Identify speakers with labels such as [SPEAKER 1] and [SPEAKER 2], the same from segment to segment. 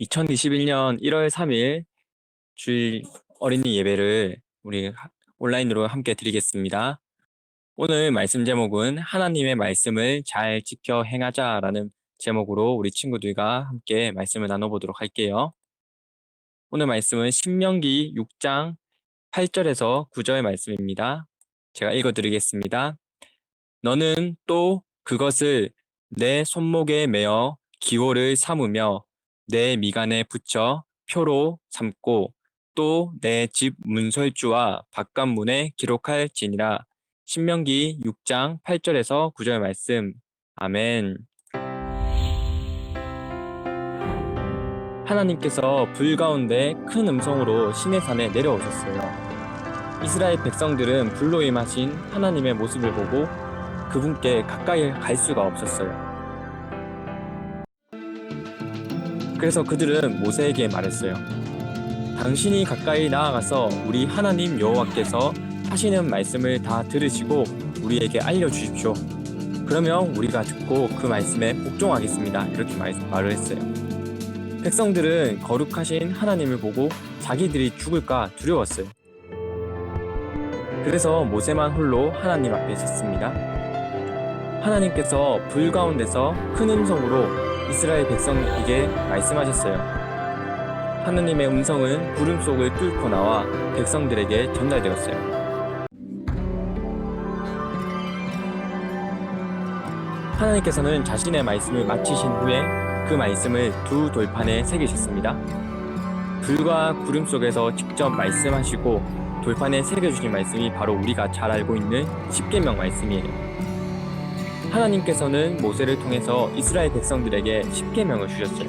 [SPEAKER 1] 2021년 1월 3일 주일 어린이 예배를 우리 하- 온라인으로 함께 드리겠습니다. 오늘 말씀 제목은 하나님의 말씀을 잘 지켜 행하자라는 제목으로 우리 친구들과 함께 말씀을 나눠보도록 할게요. 오늘 말씀은 신명기 6장 8절에서 9절 말씀입니다. 제가 읽어드리겠습니다. 너는 또 그것을 내 손목에 매어 기호를 삼으며 내 미간에 붙여 표로 삼고 또 내 집 문설주와 바깥문에 기록할지니라. 신명기 6장 8절에서 9절 말씀. 아멘. 하나님께서 불 가운데 큰 음성으로 시내산에 내려오셨어요. 이스라엘 백성들은 불로 임하신 하나님의 모습을 보고 그분께 가까이 갈 수가 없었어요. 그래서 그들은 모세에게 말했어요. 당신이 가까이 나아가서 우리 하나님 여호와께서 하시는 말씀을 다 들으시고 우리에게 알려주십시오. 그러면 우리가 듣고 그 말씀에 복종하겠습니다. 이렇게 말, 말을 했어요. 백성들은 거룩하신 하나님을 보고 자기들이 죽을까 두려웠어요. 그래서 모세만 홀로 하나님 앞에 섰습니다. 하나님께서 불 가운데서 큰 음성으로 이스라엘 백성에게 말씀하셨어요. 하느님의 음성은 구름 속을 뚫고 나와 백성들에게 전달되었어요. 하나님께서는 자신의 말씀을 마치신 후에 그 말씀을 두 돌판에 새기셨습니다. 불과 구름 속에서 직접 말씀하시고 돌판에 새겨주신 말씀이 바로 우리가 잘 알고 있는 십계명 말씀이에요. 하나님께서는 모세를 통해서 이스라엘 백성들에게 십계명을 주셨어요.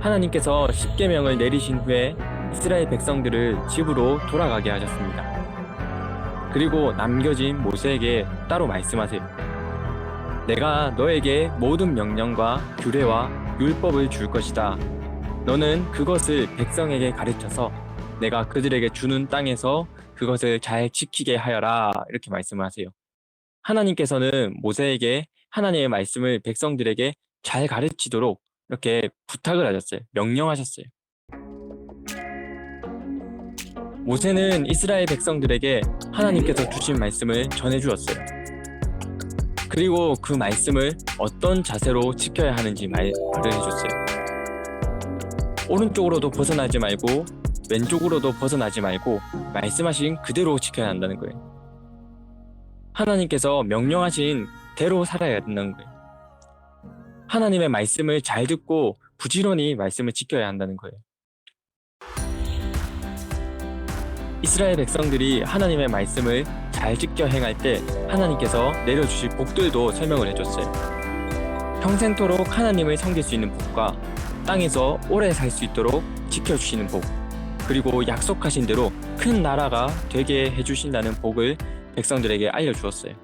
[SPEAKER 1] 하나님께서 십계명을 내리신 후에 이스라엘 백성들을 집으로 돌아가게 하셨습니다. 그리고 남겨진 모세에게 따로 말씀하세요. 내가 너에게 모든 명령과 규례와 율법을 줄 것이다. 너는 그것을 백성에게 가르쳐서 내가 그들에게 주는 땅에서 그것을 잘 지키게 하여라. 이렇게 말씀을 하세요. 하나님께서는 모세에게 하나님의 말씀을 백성들에게 잘 가르치도록 이렇게 부탁을 하셨어요. 명령하셨어요. 모세는 이스라엘 백성들에게 하나님께서 주신 말씀을 전해 주었어요. 그리고 그 말씀을 어떤 자세로 지켜야 하는지 말- 말을 해줬어요. 오른쪽으로도 벗어나지 말고 왼쪽으로도 벗어나지 말고 말씀하신 그대로 지켜야 한다는 거예요. 하나님께서 명령하신 대로 살아야 된다는 거예요. 하나님의 말씀을 잘 듣고 부지런히 말씀을 지켜야 한다는 거예요. 이스라엘 백성들이 하나님의 말씀을 잘 지켜 행할 때 하나님께서 내려주실 복들도 설명을 해줬어요. 평생토록 하나님을 섬길 수 있는 복과 땅에서 오래 살 수 있도록 지켜주시는 복, 그리고 약속하신 대로 큰 나라가 되게 해주신다는 복을 백성들에게 알려주었어요.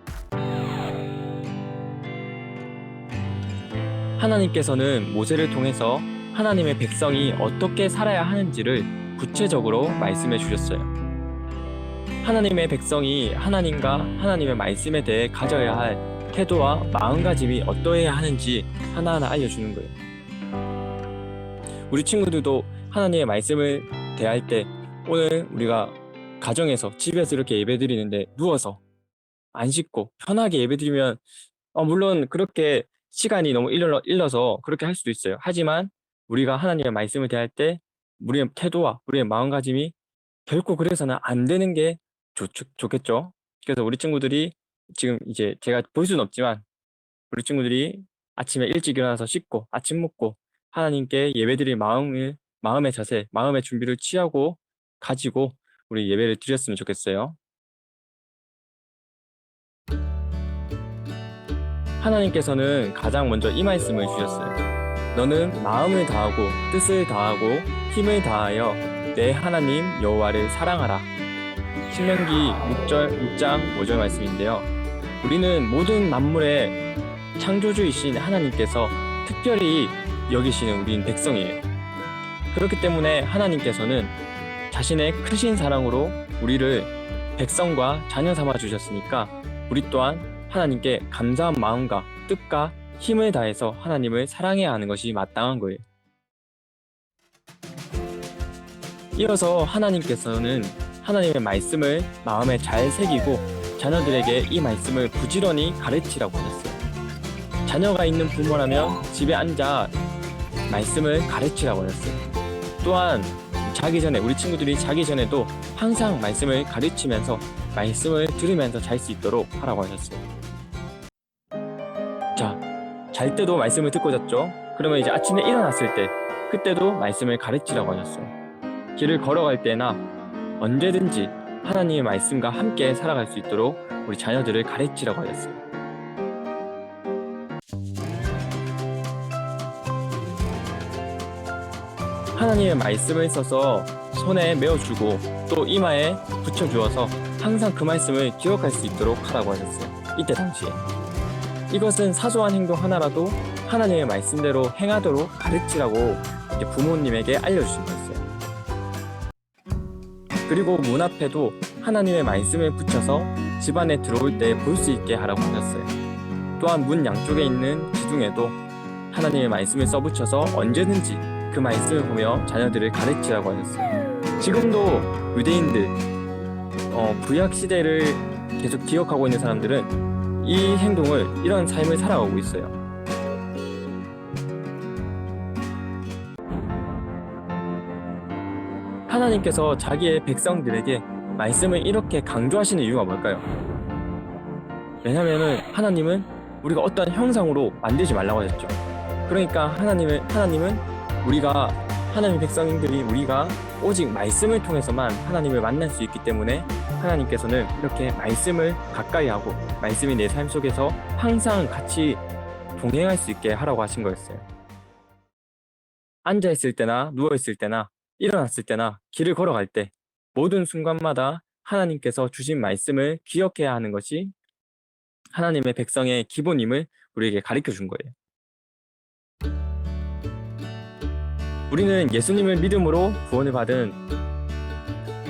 [SPEAKER 1] 하나님께서는 모세를 통해서 하나님의 백성이 어떻게 살아야 하는지를 구체적으로 말씀해 주셨어요. 하나님의 백성이 하나님과 하나님의 말씀에 대해 가져야 할 태도와 마음가짐이 어떠해야 하는지 하나하나 알려주는 거예요. 우리 친구들도 하나님의 말씀을 대할 때 오늘 우리가 가정에서 집에서 이렇게 예배 드리는데 누워서 안 씻고 편하게 예배 드리면 어, 물론 그렇게 시간이 너무 일러, 일러서 그렇게 할 수도 있어요. 하지만 우리가 하나님의 말씀을 대할 때 우리의 태도와 우리의 마음가짐이 결코 그래서는 안 되는 게 좋, 좋, 좋겠죠. 그래서 우리 친구들이 지금 이제 제가 볼 수는 없지만 우리 친구들이 아침에 일찍 일어나서 씻고 아침 먹고 하나님께 예배드릴 마음을 마음의 자세, 마음의 준비를 취하고 가지고 우리 예배를 드렸으면 좋겠어요. 하나님께서는 가장 먼저 이 말씀을 주셨어요. 너는 마음을 다하고 뜻을 다하고 힘을 다하여 내 하나님 여호와를 사랑하라. 신명기 6절 6장 5절 말씀인데요. 우리는 모든 만물의 창조주이신 하나님께서 특별히 여기시는 우리인 백성이에요. 그렇기 때문에 하나님께서는 자신의 크신 사랑으로 우리를 백성과 자녀 삼아 주셨으니까 우리 또한 하나님께 감사한 마음과 뜻과 힘을 다해서 하나님을 사랑해야 하는 것이 마땅한 거예요. 이어서 하나님께서는 하나님의 말씀을 마음에 잘 새기고 자녀들에게 이 말씀을 부지런히 가르치라고 하셨어요. 자녀가 있는 부모라면 집에 앉아 말씀을 가르치라고 하셨어요. 또한 자기 전에 우리 친구들이 자기 전에도 항상 말씀을 가르치면서 말씀을 들으면서 잘 수 있도록 하라고 하셨어요. 자, 잘 때도 말씀을 듣고 잤죠? 그러면 이제 아침에 일어났을 때 그때도 말씀을 가르치라고 하셨어요. 길을 걸어갈 때나 언제든지 하나님의 말씀과 함께 살아갈 수 있도록 우리 자녀들을 가르치라고 하셨어요. 하나님의 말씀을 써서 손에 메어주고 또 이마에 붙여주어서 항상 그 말씀을 기억할 수 있도록 하라고 하셨어요. 이때 당시에. 이것은 사소한 행동 하나라도 하나님의 말씀대로 행하도록 가르치라고 부모님에게 알려주신 거였어요. 그리고 문 앞에도 하나님의 말씀을 붙여서 집 안에 들어올 때 볼 수 있게 하라고 하셨어요. 또한 문 양쪽에 있는 기둥에도 하나님의 말씀을 써붙여서 언제든지 그 말씀을 보며 자녀들을 가르치라고 하셨어요. 지금도 유대인들 어, 구약 시대를 계속 기억하고 있는 사람들은 이 행동을 이런 삶을 살아가고 있어요. 하나님께서 자기의 백성들에게 말씀을 이렇게 강조하시는 이유가 뭘까요? 왜냐면은 하나님은 우리가 어떤 형상으로 만들지 말라고 하셨죠. 그러니까 하나님을 하나님은 우리가 하나님 백성들이 우리가 오직 말씀을 통해서만 하나님을 만날 수 있기 때문에 하나님께서는 이렇게 말씀을 가까이 하고 말씀이 내 삶 속에서 항상 같이 동행할 수 있게 하라고 하신 거였어요. 앉아 있을 때나 누워 있을 때나 일어났을 때나 길을 걸어갈 때 모든 순간마다 하나님께서 주신 말씀을 기억해야 하는 것이 하나님의 백성의 기본임을 우리에게 가르쳐 준 거예요. 우리는 예수님을 믿음으로 구원을 받은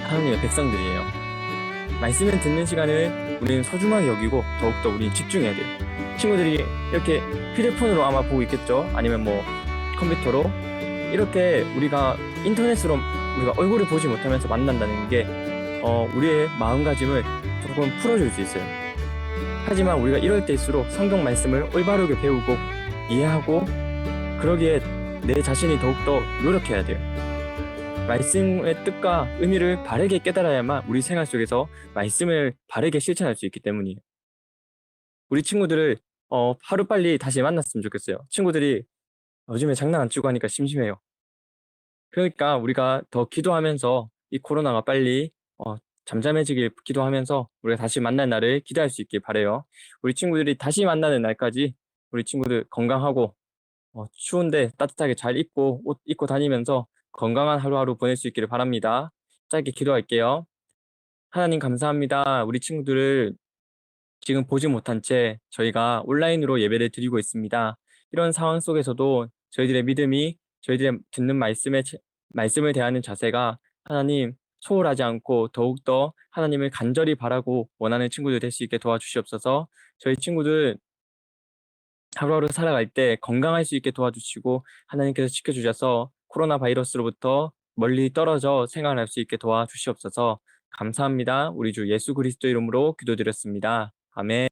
[SPEAKER 1] 하나님의 백성들이에요. 말씀을 듣는 시간을 우리는 소중하게 여기고 더욱더 우리는 집중해야 돼요. 친구들이 이렇게 휴대폰으로 아마 보고 있겠죠? 아니면 뭐 컴퓨터로 이렇게 우리가 인터넷으로 우리가 얼굴을 보지 못하면서 만난다는 게 어, 우리의 마음가짐을 조금 풀어줄 수 있어요. 하지만 우리가 이럴 때일수록 성경 말씀을 올바르게 배우고 이해하고 그러기에 내 자신이 더욱더 노력해야 돼요. 말씀의 뜻과 의미를 바르게 깨달아야만 우리 생활 속에서 말씀을 바르게 실천할 수 있기 때문이에요. 우리 친구들을 어, 하루빨리 다시 만났으면 좋겠어요. 친구들이 요즘에 장난 안 치고 하니까 심심해요. 그러니까 우리가 더 기도하면서 이 코로나가 빨리 어, 잠잠해지길 기도하면서 우리가 다시 만날 날을 기대할 수 있길 바래요. 우리 친구들이 다시 만나는 날까지 우리 친구들 건강하고 어, 추운데 따뜻하게 잘 입고 옷 입고 다니면서 건강한 하루하루 보낼 수 있기를 바랍니다. 짧게 기도할게요. 하나님 감사합니다. 우리 친구들을 지금 보지 못한 채 저희가 온라인으로 예배를 드리고 있습니다. 이런 상황 속에서도 저희들의 믿음이 저희들의 듣는 말씀에 말씀을 대하는 자세가 하나님 소홀하지 않고 더욱더 하나님을 간절히 바라고 원하는 친구들 될 수 있게 도와주시옵소서. 저희 친구들 하루하루 살아갈 때 건강할 수 있게 도와주시고 하나님께서 지켜주셔서 코로나 바이러스로부터 멀리 떨어져 생활할 수 있게 도와주시옵소서. 감사합니다. 우리 주 예수 그리스도 이름으로 기도드렸습니다. 아멘.